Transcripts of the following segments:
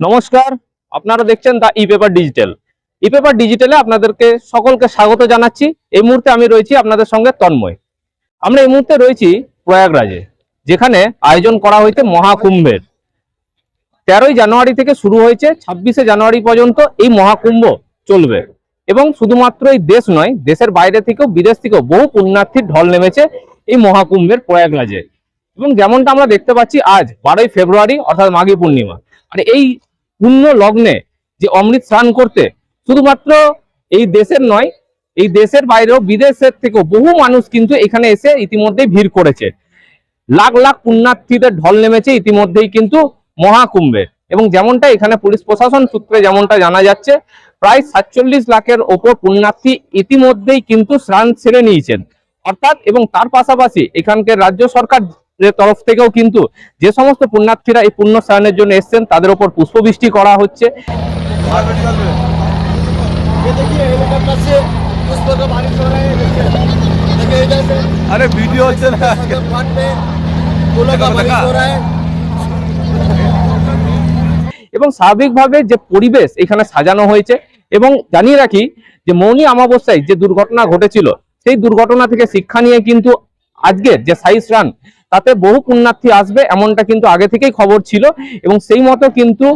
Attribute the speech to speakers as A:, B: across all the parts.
A: নমস্কার, আপনারা দেখছেন the E paper digital E paper ডিজিটালে আপনাদেরকে সকলকে স্বাগত জানাচ্ছি। এই মুহূর্তে আমি রয়েছি আপনাদের সঙ্গে তন্ময়। আমরা এই মুহূর্তে রয়েছি প্রয়াগরাজে, যেখানে আয়োজন করা হয়েছে মহাকুম্ভের। তেরোই জানুয়ারি থেকে শুরু হয়েছে, ছাব্বিশে জানুয়ারি পর্যন্ত এই মহাকুম্ভ চলবে। এবং শুধুমাত্র এই দেশ নয়, দেশের বাইরে থেকেও, বিদেশ থেকেও বহু পুণ্যার্থীর ঢল নেমেছে এই মহাকুম্ভের প্রয়াগরাজে। এবং যেমনটা আমরা দেখতে পাচ্ছি, আজ বারোই ফেব্রুয়ারি, অর্থাৎ মাঘী পূর্ণিমা। আর এই পুণ্য লগ্নে যে অমৃত স্নান করতে, শুধুমাত্র এই দেশের নয়, এই দেশের বাইরেও বিদেশের থেকেও বহু মানুষ কিন্তু এখানে এসে ইতিমধ্যেই ভিড় করেছে। লাখ লাখ পুণ্যার্থীদের ঢল নেমেছে ইতিমধ্যেই কিন্তু মহাকুম্ভে। এবং যেমনটা এখানে পুলিশ প্রশাসন সূত্রে যেমনটা জানা যাচ্ছে, প্রায় সাতচল্লিশ লাখের ওপর পুণ্যার্থী ইতিমধ্যেই কিন্তু স্নান সেরে নিয়েছেন। অর্থাৎ এবং তার পাশাপাশি এখানকার রাজ্য সরকার তরফ থেকেও কিন্তু যে সমস্ত পুণ্যার্থীরা এই পুণ্য স্নানের জন্য এসছেন তাদের উপর পুষ্পবৃষ্টি করা হচ্ছে
B: ये देखिए हेलीकॉप्टर से पुष्प का बारिश हो रहा है देखिए देखिए इधर से
C: अरे वीडियो चल रहा है
B: सदर घाट पे फूलों का बारिश हो रहा है
A: এবং স্বাভাবিকভাবে যে পরিবেশ এখানে সাজানো হয়েছে এবং জানিয়ে রাখি যে মৌনী অমাবস্যায় যে দুর্ঘটনা ঘটেছিল সেই দুর্ঘটনা থেকে শিক্ষা নিয়ে কিন্তু আজকের যে সাইস রান তাতে বহু পুণ্যার্থী আসবে, এমনটা কিন্তু আগে থেকেই খবর ছিল। এবং সেই মতো কিন্তু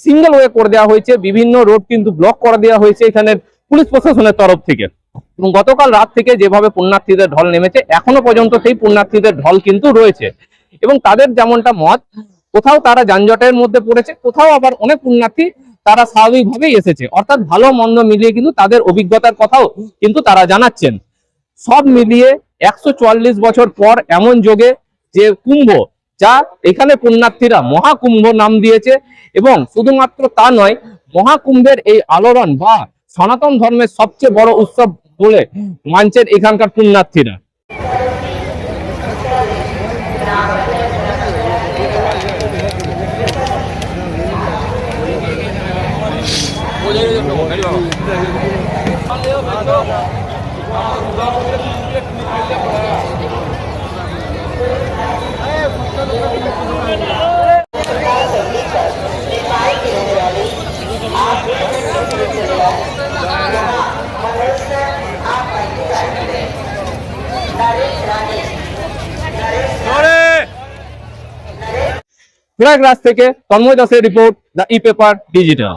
A: সিঙ্গেল ওয়ে করে দেওয়া হয়েছে, বিভিন্ন রোড কিন্তু ব্লক করে দেওয়া হয়েছে এখানের পুলিশ প্রশাসনের তরফ থেকে। এবং গতকাল রাত থেকে যেভাবে পুণ্যার্থীদের ঢল নেমেছে, এখনও পর্যন্ত সেই পুণ্যার্থীদের ঢল কিন্তু রয়েছে। এবং তাদের যেমনটা মত, কোথাও তারা যানজটের মধ্যে পড়েছে, কোথাও আবার অনেক পুণ্যার্থী তারা স্বাভাবিকভাবেই এসেছে। অর্থাৎ ভালো মন্দ মিলিয়ে কিন্তু তাদের অভিজ্ঞতার কথাও কিন্তু তারা জানাচ্ছেন। সব মিলিয়ে একশো চুয়াল্লিশ বছর পর এমন যোগে যে কুম্ভ, যা এখানে পুণ্যার্থীরা মহাকুম্ভ নাম দিয়েছে এবং শুধুমাত্র তা নয়, মহাকুম্ভের এই আলোড়ন বা সনাতন ধর্মের সবচেয়ে বড় উৎসব বলে মানছেন এখানকার পুণ্যার্থীরা। প্রয়াগরাজ থেকে তন্ময় দাসের report the E paper digital